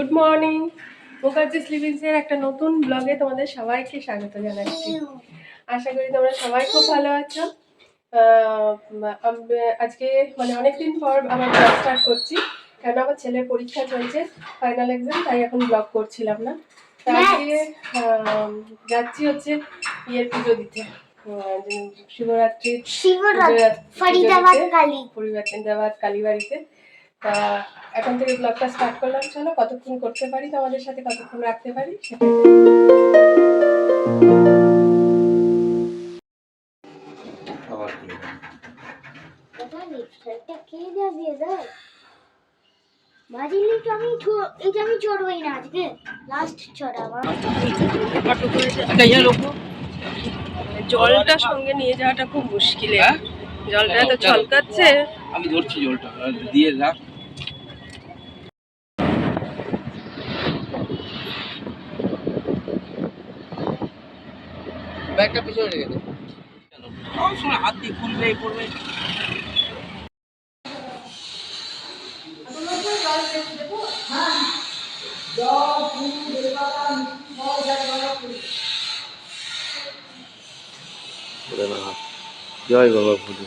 Good morning Mukherjee স্লিভিংসের একটা নতুন ব্লগে তোমাদের সবাইকে স্বাগত জানাচ্ছি। আশা করি তোমরা সবাই খুব ভালো আছো। আজকে মানে অনেকদিন পর আবার ব্লগ স্টার্ট করছি কারণ আমার ছেলের পরীক্ষা চলছে ফাইনাল এক্সাম তাই এখন ব্লগ করছিলাম না। তা আজকে যাচ্ছি হচ্ছে ইয়ের পুজো দিতে। শিবরাত্রি পুজো- ফরিদাবাদ। কালী। পরিবর্তনদাবাদ কালীবাড়িতে। তা এখন থেকে ব্লগটা স্টার্ট করলাম। চলো কতক্ষণ করতে পারি তোমাদের সাথে কতক্ষণ রাখতে পারি আমি ছো- এটা আমি চড়বই না আজকে। লাস্ট চড়াবো। জলটা সঙ্গে নিয়ে যাওয়াটা খুব মুশকিল জলটা তো ছলকাচ্ছে। আমি ধরছি জলটা দিয়ে রাখ। ব্যাগটা পিছনে রেখে দে সব সময় হাত দিয়ে খুলবে এই করবে। জয় বাবা ভুলু।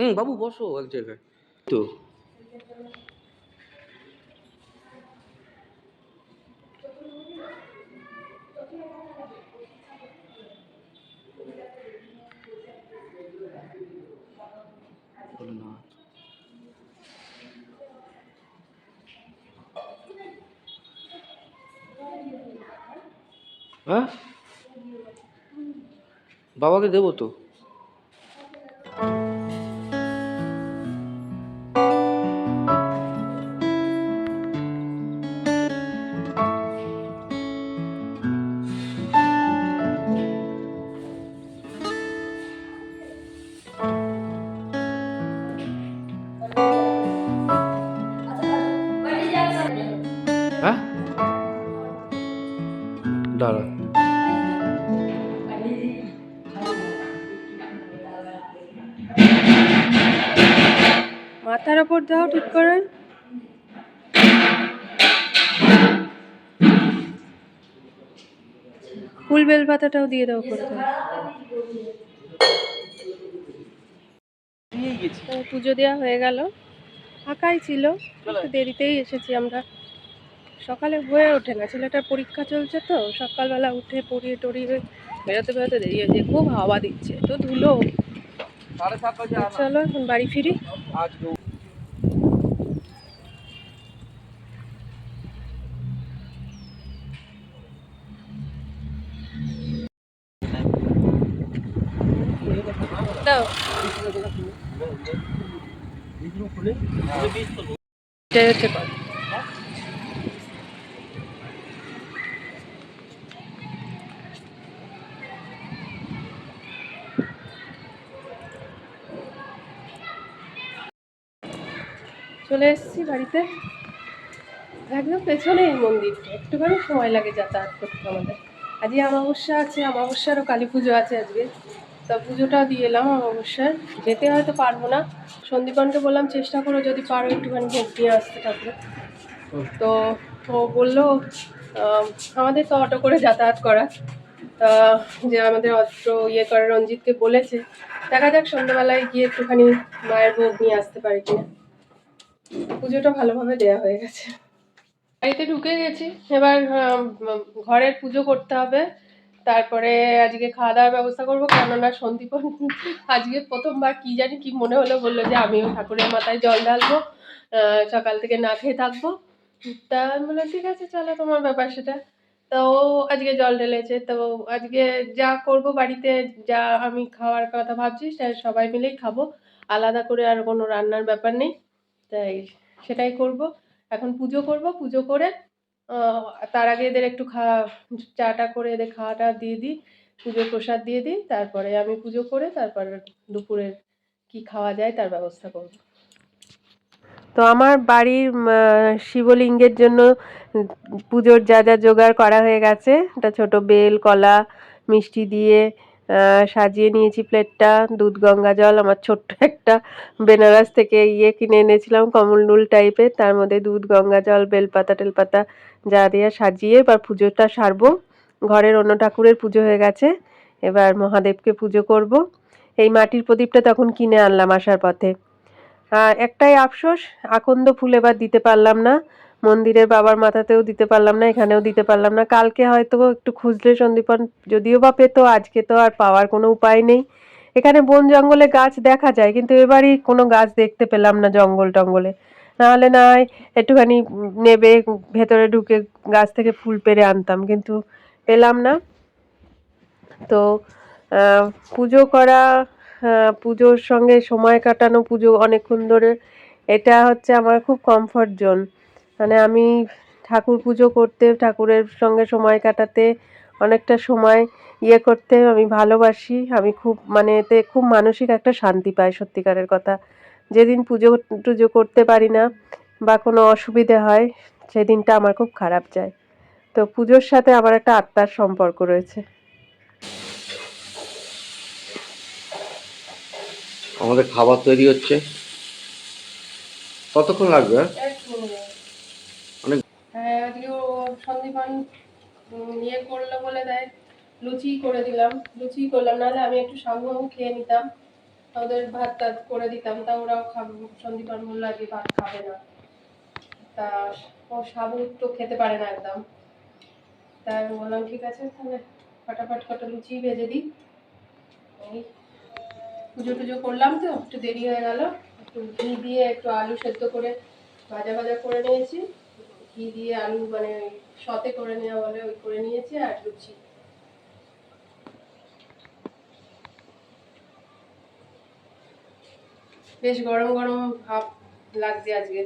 হুম বাবু বসো এক জায়গায় তো হ্যাঁ? বাবাকে দেবো তো। দাঁড়া। মাথার ওপর দাও ঠিক করে। ফুল বেল পাতাটাও দিয়ে দাও করে দাও দিয়ে গেছি। তো পুজো দেওয়া হয়ে গেল। ফাঁকাই ছিল একটু দেরিতেই এসেছি আমরা। সকালে হয়ে ওঠে না। ছেলেটার পরীক্ষা চলছে তো সকালবেলা উঠে পড়িয়ে টড়িয়ে বেরোতে বেরোতে দেরি হয়েছে খুব হাওয়া দিচ্ছে তো ধুলো। চলো এখন বাড়ি ফিরি। দাও। এটাই হচ্ছে চলে এসেছি বাড়িতে। একদম পেছনে এই মন্দিরটা। একটুখানি সময় লাগে যাতায়াত করতে আমাদের। আজকে অমাবস্যা আছে, অমাবস্যারও কালী পুজো আছে আজকে। তা পুজোটা দিয়ে এলাম অমাবস্যার। যেতে হয়তো পারব না। সন্দীপনকে বললাম, চেষ্টা করো যদি পারো একটুখানি ভোগ দিয়ে আসতে ঠাকুর তো ও বলল আমাদের তো অটো করে যাতায়াত করা। তা যে আমাদের অটো ইয়ে করে রঞ্জিতকে বলেছে। দেখা যাক সন্ধ্যাবেলায় গিয়ে একটুখানি মায়ের ভোগ নিয়ে আসতে পারি কিনা। পুজোটা ভালোভাবে দেয়া হয়ে গেছে। বাড়িতে ঢুকে গেছি। এবার ঘরের পুজো করতে হবে। তারপরে আজকে খাওয়া দাওয়ার ব্যবস্থা করব। কেননা সন্দীপন আজকে প্রথমবার কি জানি কি মনে হলো, বলল যে আমিও ঠাকুরের মাথায় জল ঢালবো সকাল থেকে না খেয়ে থাকব। তা আমি বললাম, ঠিক আছে, চলো তোমার ব্যাপার সেটা। তো আজকে জল ঢেলেছে। তো আজকে যা করব বাড়িতে, যা আমি খাওয়ার কথা ভাবছি সবাই মিলেই খাব। আলাদা করে আর কোনো রান্নার ব্যাপার নেই। তাই সেটাই করব। এখন পুজো করব, পুজো করে তার আগে এদের একটু খাওয়া চাটা করে এদের খাওয়াটা দিয়ে দিই, পুজোর প্রসাদ দিয়ে দিই, তারপরে আমি পুজো করে তারপর দুপুরের কি খাওয়া যায় তার ব্যবস্থা করব। তো আমার বাড়ির শিবলিঙ্গের জন্য পুজোর যা যা জোগাড় করা হয়ে গেছে, একটা ছোট বেল, কলা, মিষ্টি দিয়ে সাজিয়ে নিয়েছি প্লেটটা, দুধ, গঙ্গা জল, আমার ছোট্ট একটা বেনারস থেকে ইয়ে কিনে এনেছিলাম, কমল নুল টাইপের তার মধ্যে দুধ, গঙ্গা জল, বেলপাতা টেলপাতা যা দিয়ে সাজিয়ে এবার পুজোটা সারবো। ঘরের অন্য ঠাকুরের পুজো হয়ে গেছে, এবার মহাদেবকে পুজো করব। এই মাটির প্রদীপটা তখন কিনে আনলাম আসার পথে। একটাই আফসোস, আকন্দ ফুল এবার দিতে পারলাম না। মন্দিরের বাবার মাথাতেও দিতে পারলাম না, এখানেও দিতে পারলাম না। কালকে হয়তো একটু খুঁজলে সন্দীপন, যদিও বা পেতো, আজকে তো আর পাওয়ার কোনো উপায় নেই। এখানে বন জঙ্গলে গাছ দেখা যায়, কিন্তু এবারই কোনো গাছ দেখতে পেলাম না জঙ্গল টঙ্গলে। নাহলে না হয় একটুখানি নেবে, ভেতরে ঢুকে গাছ থেকে ফুল পেরে আনতাম, কিন্তু পেলাম না। তো পুজো করা পুজোর সঙ্গে সময় কাটানো, পুজো অনেকক্ষণ ধরে, এটা হচ্ছে আমার খুব কমফর্ট জোন মানে আমি ঠাকুর পুজো করতে, ঠাকুরের সঙ্গে সময় কাটাতে, অনেকটা সময় ইয়ে করতে আমি ভালোবাসি। আমি খুব মানে এতে খুব মানসিক একটা শান্তি পাই, সত্যিকারের কথা। যেদিন পুজো, টুজো করতে পারি না বা কোনো অসুবিধে হয়, সেদিনটা আমার খুব খারাপ যায়। তো পুজোর সাথে আমার একটা আত্মার সম্পর্ক রয়েছে। আমাদের খাবার তৈরি হচ্ছে। কতক্ষণ লাগবে অনেক- হ্যাঁ আজকে ও উম, ইয়ে করল বলে দেয়। লুচি করে দিলাম লুচি করলাম। নাহলে আমি একটু সাবু খেয়ে নিতাম। ওদের ভাত টাত করে দিতাম। তা ওরাও খাবে সন্দীপন বলল আজকে ভাত খাবে না। তা ও সাবু তো খেতে পারে না একদম। তাই আমি বললাম ঠিক আছে তাহলে ফটাফট কটা লুচি ভেজে দিই। এই পুজো টুজো করলাম তো একটু দেরি হয়ে গেল। একটু ঘি দিয়ে একটু আলু সেদ্ধ করে ভাজা ভাজা করে নিয়েছি। ঘি দিয়ে আলু মানে সতে করে নেওয়া বলে ওই করে নিয়েছি আর লুচি। বেশ গরম গরম ভাব লাগছে আজকে।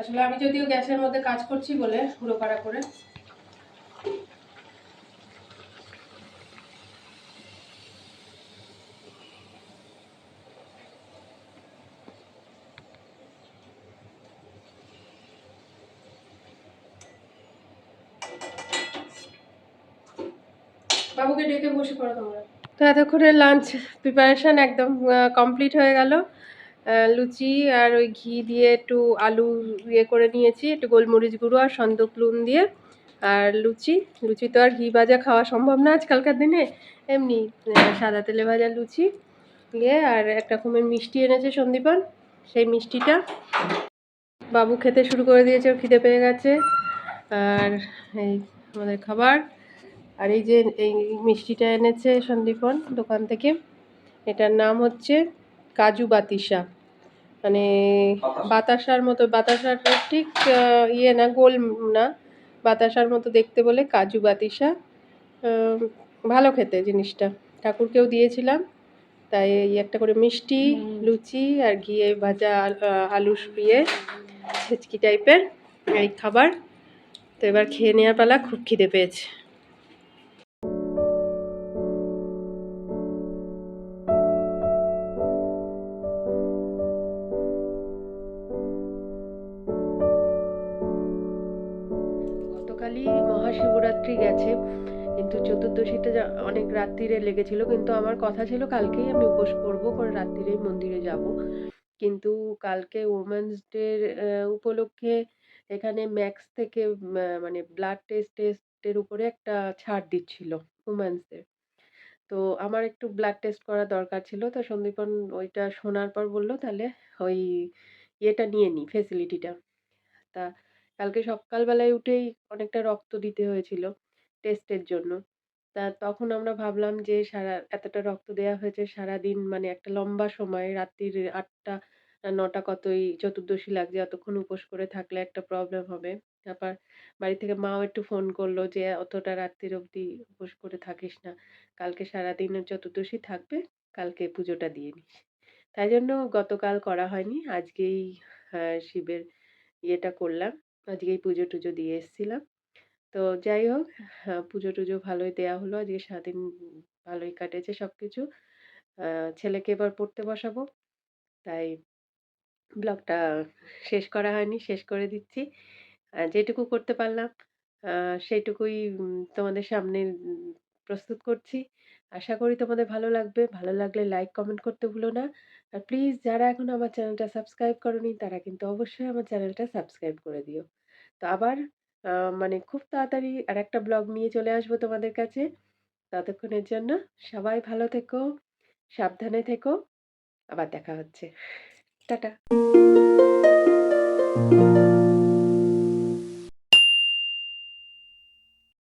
আসলে আমি যদিও গ্যাসের মধ্যে কাজ করছি বলে পুরো পাড়া করে। বাবুকে ডেকে বসে পড়ো তোমরা। তো এতক্ষণে লাঞ্চ প্রিপারেশন একদম কমপ্লিট হয়ে গেল। লুচি আর ওই ঘি দিয়ে একটু আলু ইয়ে করে নিয়েছি, একটু গোলমরিচ গুঁড়ো আর সন্দক নুন দিয়ে। আর লুচি লুচি তো আর ঘি ভাজা খাওয়া সম্ভব না আজকালকার দিনে। এমনি সাদা তেলে ভাজা লুচি দিয়ে আর এক রকমের মিষ্টি এনেছে সন্দীপন, সেই মিষ্টিটা। বাবু খেতে শুরু করে দিয়েছে খিদে পেয়ে গেছে। আর এই আমাদের খাবার। আর এই যে এই মিষ্টিটা এনেছে সন্দীপন দোকান থেকে। এটার নাম হচ্ছে কাজু বাতিসা। মানে বাতাসার মতো বাতাসার ঠিক ইয়ে না গোল না। বাতাসার মতো দেখতে বলে কাজু বাতিসা। ভালো খেতে জিনিসটা। ঠাকুরকেও দিয়েছিলাম। তাই এই একটা করে মিষ্টি লুচি আর ঘিয়ে ভাজা আলু শুয়ে ছেচকি টাইপের এই খাবার। তো এবার খেয়ে নেওয়ার পালা খুব খিদে পেয়েছে। কিন্তু চতুর্দশীটা যা- অনেক রাত্রিরে লেগেছিল, কিন্তু আমার কথা ছিল কালকেই আমি উপোস করব করে রাত্রিরেই মন্দিরে যাব। কিন্তু কালকে ওমেন্স ডে উপলক্ষে এখানে ম্যাক্স থেকে মানে ব্লাড টেস্ট টেস্টের উপরে একটা ছাড় দিচ্ছিল উমেন্সদের তো আমার একটু ব্লাড টেস্ট করা দরকার ছিল, তো সন্দীপন ওইটা শোনার পর বলল, তাহলে ওই ইয়েটা নিয়ে নিই ফেসিলিটিটা তা কালকে সকালবেলায় উঠেই অনেকটা রক্ত দিতে হয়েছিল। টেস্টের জন্য তা তখন আমরা ভাবলাম যে সারা এতটা রক্ত দেওয়া হয়েছে সারাদিন মানে একটা লম্বা সময় রাত্রির ৮টা ৯টা কতই চতুর্দশী লাগছে অতক্ষণ উপোস করে থাকলে একটা প্রবলেম হবে। তারপর বাড়ি থেকে মাও একটু ফোন করল যে, "অতটা রাত্রির অবধি উপোস করে থাকিস না। কালকে সারাদিনের চতুর্দশী থাকবে, কালকে পুজোটা দিয়ে নিস।" তাই জন্য গতকাল করা হয়নি। আজকেই শিবের ইয়েটা করলাম। আজকেই পুজো-টুজো দিয়ে এসেছিলাম। তো যাই হোক আ পুজো-টুজো ভালোই দেয়া হলো। আজকে সারাদিন ভালোই কাটেছে সবকিছু। আ ছেলেকে এবার পড়তে বসাবো। তাই ব্লগটা শেষ করা হয়নি, শেষ করে দিচ্ছি। যেটুকু করতে পারলাম সেইটুকুই তোমাদের সামনে প্রস্তুত করছি। আশা করি তোমাদের ভালো লাগবে। ভালো লাগলে লাইক, কমেন্ট করতে ভুলো না। আর প্লিজ যারা এখনও আমার চ্যানেলটা সাবস্ক্রাইব করোনি তারা কিন্তু অবশ্যই আমার চ্যানেলটা সাবস্ক্রাইব করে দিও। তো আবার আ মানে খুব তাড়াতাড়ি আর একটা ব্লগ নিয়ে চলে আসব তোমাদের কাছে। ততক্ষণের জন্য সবাই ভালো থেকো, সাবধানে থেকো। আবার দেখা হচ্ছে। টাটা।